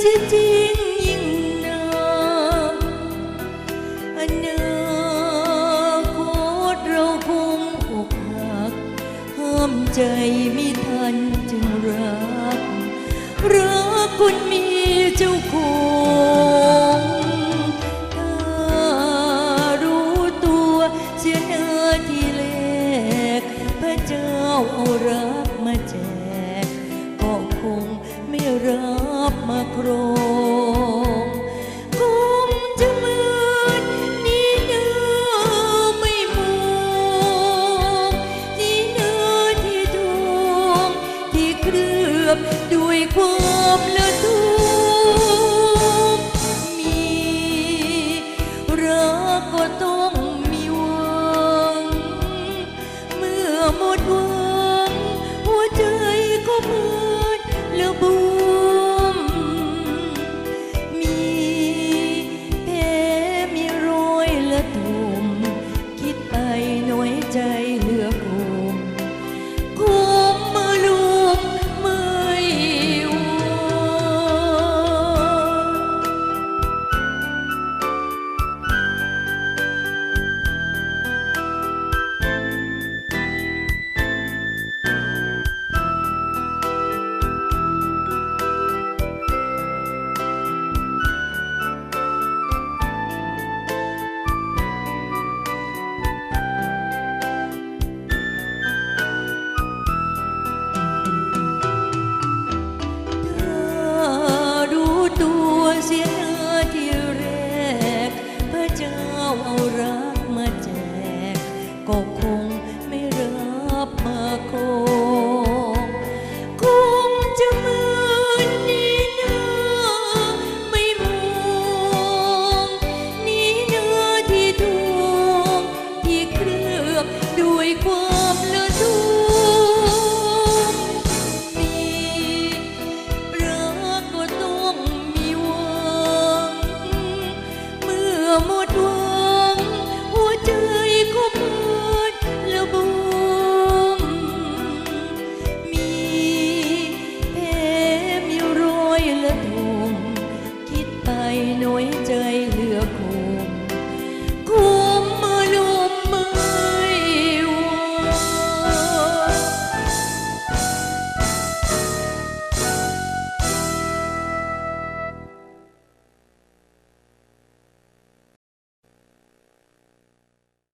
เสียจริงยิ่งนาอนาคตเราคงอกหักห้ามใจไม่ทันจึงรัก รักคนมีเจ้าของถ้ารู้ตัวเสียเนอที่เล็กพระเจ้เอารักมาแจกก็คงไม่รัก มาโกรงคงจะมืดนี่เนื้อไม่มูนี่เนื้อที่ดวงที่เคลือบด้วยความละทุกมีรักก็ต